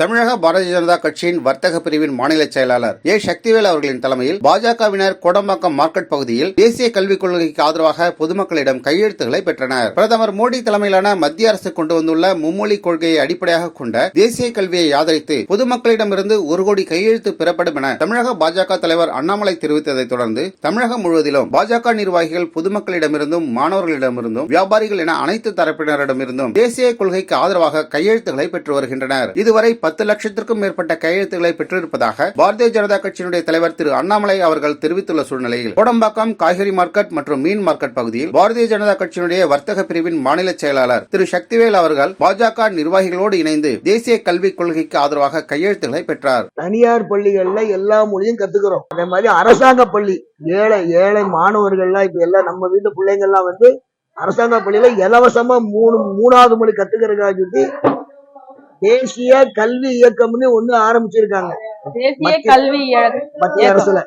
தமிழக பாரதிய ஜனதா கட்சியின் வர்த்தக பிரிவின் மாநில செயலாளர் ஏ. சக்திவேல் அவர்களின் தலைமையில் பாஜகவினர் கோடம்பாக்கம் மார்க்கெட் பகுதியில் தேசிய கல்விக் கொள்கைக்கு ஆதரவாக பொதுமக்களிடம் கையெழுத்துக்களை பெற்றனர். பிரதமர் மோடி தலைமையிலான மத்திய அரசு கொண்டு வந்துள்ள மும்மொழி கொள்கையை அடிப்படையாக கொண்ட தேசிய கல்வியை ஆதரித்து பொதுமக்களிடமிருந்து ஒரு கோடி கையெழுத்து பெறப்படும் என தமிழக பாஜக தலைவர் அண்ணாமலை தெரிவித்ததைத் தொடர்ந்து தமிழகம் முழுவதிலும் பாஜக நிர்வாகிகள் பொதுமக்களிடமிருந்தும் மாணவர்களிடமிருந்தும் வியாபாரிகள் என அனைத்து தரப்பினரிடமிருந்தும் தேசிய கொள்கைக்கு ஆதரவாக கையெழுத்துக்களை பெற்று வருகின்றனர். இதுவரை பத்து லட்சத்திற்கும் மேற்பட்ட கையெழுத்துக்களை பெற்றிருப்பதாக பாரதிய ஜனதா கட்சியினுடைய தலைவர் திரு அண்ணாமலை அவர்கள் தெரிவித்துள்ள சூழ்நிலையில் கோடம்பாக்கம் காய்கறி மார்க்கெட் மற்றும் மீன் மார்க்கெட் பகுதியில் பாரதிய ஜனதா கட்சியினுடைய வர்த்தக பிரிவின் மாநில செயலாளர் திரு சக்திவேல் அவர்கள் பாஜக நிர்வாகிகளோடு இணைந்து தேசிய கல்விக் கொள்கைக்கு ஆதரவாக கையெழுத்துக்களை பெற்றார். தனியார் பள்ளிகள்ல எல்லா மொழியும் கத்துக்கிறோம். அதே மாதிரி அரசாங்க பள்ளி ஏழை ஏழை மாணவர்கள்லாம் இப்ப எல்லாம் நம்ம வீட்டு பிள்ளைங்கள்லாம் வந்து அரசாங்க பள்ளியில இலவசமா மூணு மூணாவது மொழி கத்துக்கிறதுக்காக சொல்லி தேசிய கல்வி இயக்கம்னு ஒண்ணு ஆரம்பிச்சிருக்காங்க. தேசிய கல்வி. மத்திய அரசுல.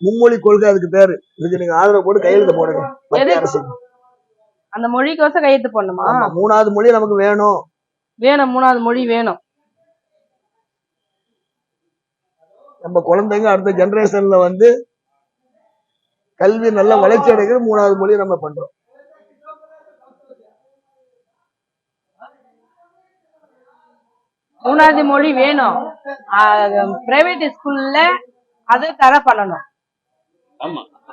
மும்மொழி கொள்கை அதுக்கு பேரு. இதுக்கு நீங்க ஆதரவு போட்டு கையெழுத்து போடுங்க. மத்திய? அரசு. அந்த மொழிக்கோசம் கையெழுத்து போடணுமா? மூணாவது மொழி நமக்கு வேணும். வேணும் மூணாவது மொழி வேணும். நம்ம குழந்தைங்க அடுத்த ஜெனரேஷன்ல வந்து கல்வி நல்ல வளர்ச்சி அடைகிற மூணாவது மொழி நம்ம பண்றோம். மூணாவது மொழி வேணும். பிரைவேட் ஸ்கூல்ல அது தடை பண்ணணும்.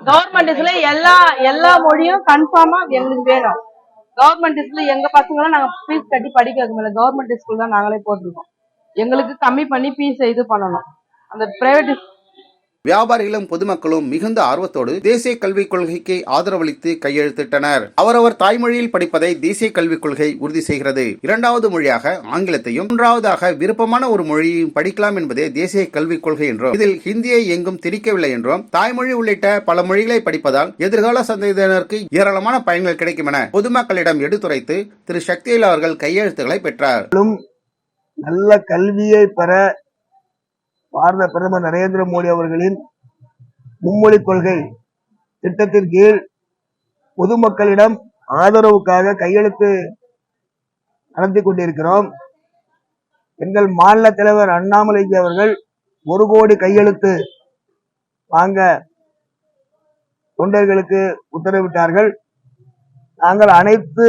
கவர்மெண்ட் ஸ்கூல்ல எல்லா எல்லா மொழியும் கன்ஃபார்மா எங்களுக்கு வேணும். கவர்மெண்ட் ஸ்கூல்ல எங்க பசங்களும் நாங்க ஃபீஸ் கட்டி படிக்க வைக்க முடியல கவர்மெண்ட் ஸ்கூல் தான் நாங்களே போட்டிருக்கோம். எங்களுக்கு கம்மி பண்ணி ஃபீஸ் இது பண்ணணும். அந்த பிரைவேட் வியாபாரிகளும் பொதுமக்களும் மிகுந்த ஆர்வத்தோடு தேசிய கல்விக் கொள்கைக்கு ஆதரவளித்து கையெழுத்திட்டனர். அவரவர் தாய்மொழியில் படிப்பதை தேசிய கல்விக் கொள்கை உறுதி செய்கிறது. இரண்டாவது மொழியாக ஆங்கிலத்தையும் மூன்றாவதாக விருப்பமான ஒரு மொழியையும் படிக்கலாம் என்பதே தேசிய கல்விக் கொள்கை என்றும் இதில் ஹிந்தியை எங்கும் திணிக்கவில்லை என்றும் தாய்மொழி உள்ளிட்ட பல மொழிகளை படிப்பதால் எதிர்கால சந்ததியினருக்கு ஏராளமான பயன்கள் கிடைக்கும் என பொதுமக்களிடம் எடுத்துரைத்து திரு. சக்திவேல் அவர்கள் கையெழுத்துக்களை பெற்றார். நல்ல கல்வியை பெற பாரத பிரதமர் நரேந்திர மோடி அவர்களின் மும்மொழி கொள்கை திட்டத்தின் கீழ் பொதுமக்களிடம் ஆதரவுக்காக கையெழுத்து நடத்தி கொண்டிருக்கிறோம். எங்கள் மாநில தலைவர் அண்ணாமலைஜி அவர்கள் ஒரு கோடி கையெழுத்து வாங்க தொண்டர்களுக்கு உத்தரவிட்டார்கள். நாங்கள் அனைத்து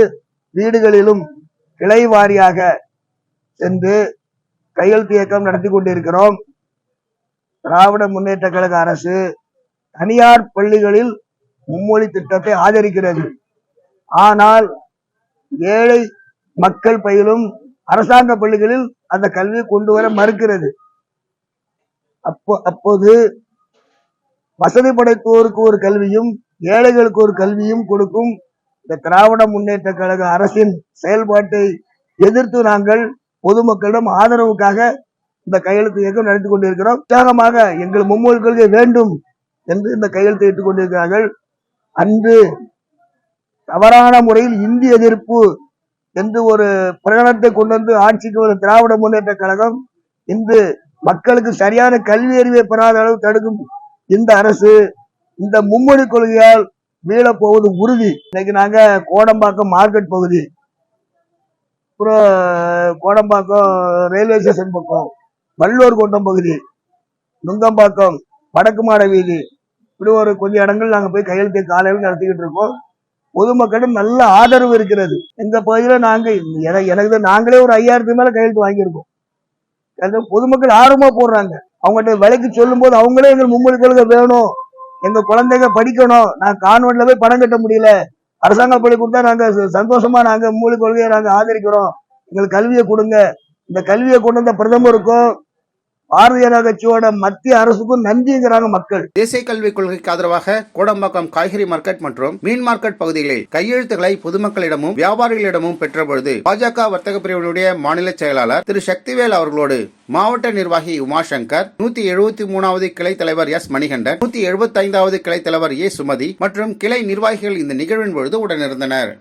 வீடுகளிலும் கிளை வாரியாக சென்று கையெழுத்து இயக்கம் நடத்தி கொண்டிருக்கிறோம். திராவிட முன்னேற்ற கழக அரசு தனியார் பள்ளிகளில் மும்மொழி திட்டத்தை ஆதரிக்கிறது. ஆனால் ஏழை மக்கள் பயிலும் அரசாங்க பள்ளிகளில் அந்த கல்வியை கொண்டு வர மறுக்கிறது. அப்போ அப்போது வசதி படைத்தோருக்கு ஒரு கல்வியும் ஏழைகளுக்கு ஒரு கல்வியும் கொடுக்கும் இந்த திராவிட முன்னேற்ற கழக அரசின் செயல்பாட்டை எதிர்த்து நாங்கள் பொதுமக்களிடம் ஆதரவுக்காக இந்த கையெழுத்து இயக்கம் நடத்தி கொண்டிருக்கிறோம். உற்சாகமாக எங்கள் மும்மொழி கொள்கை வேண்டும் என்று இந்த கையெழுத்தை இட்டுக் கொண்டிருக்கிறார்கள். அன்று தவறான முறையில் இந்தி எதிர்ப்பு என்று ஒரு பிரகடனத்தை கொண்டு வந்து ஆட்சிக்கு வரும் திராவிட முன்னேற்ற கழகம் இன்று மக்களுக்கு சரியான கல்வி அறிவை பெறாத அளவு தடுக்கும் இந்த அரசு இந்த மும்மொழி கொள்கையால் மீளப் போவது உறுதி. இன்னைக்கு நாங்க கோடம்பாக்கம் மார்க்கெட் பகுதி அப்புறம் கோடம்பாக்கம் ரயில்வே ஸ்டேஷன் பக்கம். வல்லூர் கோட்டம் பகுதி நுங்கம்பாக்கம் வடக்கு மாட வீதி. இப்படி ஒரு கொஞ்சம் இடங்கள் நாங்கள் போய் கையெழுத்து காலையில் நடத்திக்கிட்டு இருக்கோம். பொதுமக்களிடம் நல்ல ஆதரவு இருக்கிறது. எங்க பகுதியில் நாங்கள் எனக்கு நாங்களே ஒரு ஐயாயிரத்துக்கு மேல கையெழுத்து வாங்கியிருக்கோம். பொதுமக்கள் ஆர்வமா போடுறாங்க. அவங்ககிட்ட விலைக்கு சொல்லும் போது அவங்களே எங்களுக்கு மும்மொழி கொள்கை வேணும். எங்க குழந்தைங்க படிக்கணும். நான் கான்வென்ட்ல போய் பணம் கட்ட முடியல. அரசாங்க பள்ளி கொடுத்தா நாங்க சந்தோஷமா நாங்க மும்மொழி கொள்கையை நாங்க ஆதரிக்கிறோம். எங்களுக்கு கல்வியை கொடுங்க. இந்த கல்வியை கொண்டு வந்த பிரதமருக்கும் பாரதியராக ஜனதா கட்சியோட மத்திய அரசுக்கும் நன்றிங்கிறாங்க மக்கள். தேசிய கல்விக் கொள்கைக்கு ஆதரவாக கோடம்பாக்கம் காய்கறி மார்க்கெட் மற்றும் மீன் மார்க்கெட் பகுதிகளில் கையெழுத்துக்களை பொதுமக்களிடமும் வியாபாரிகளிடமும் பெற்றபொழுது பாஜக வர்த்தக பிரிவினுடைய மாநில செயலாளர் திரு. சக்திவேல் அவர்களோடு மாவட்ட நிர்வாகி உமாசங்கர் நூத்தி எழுபத்தி மூணாவது கிளை தலைவர் எஸ். மணிகண்டன் நூத்தி எழுபத்தி ஐந்தாவது கிளை தலைவர் ஏ. சுமதி மற்றும் கிளை நிர்வாகிகள் இந்த நிகழ்வின் பொழுது உடனிருந்தனர்.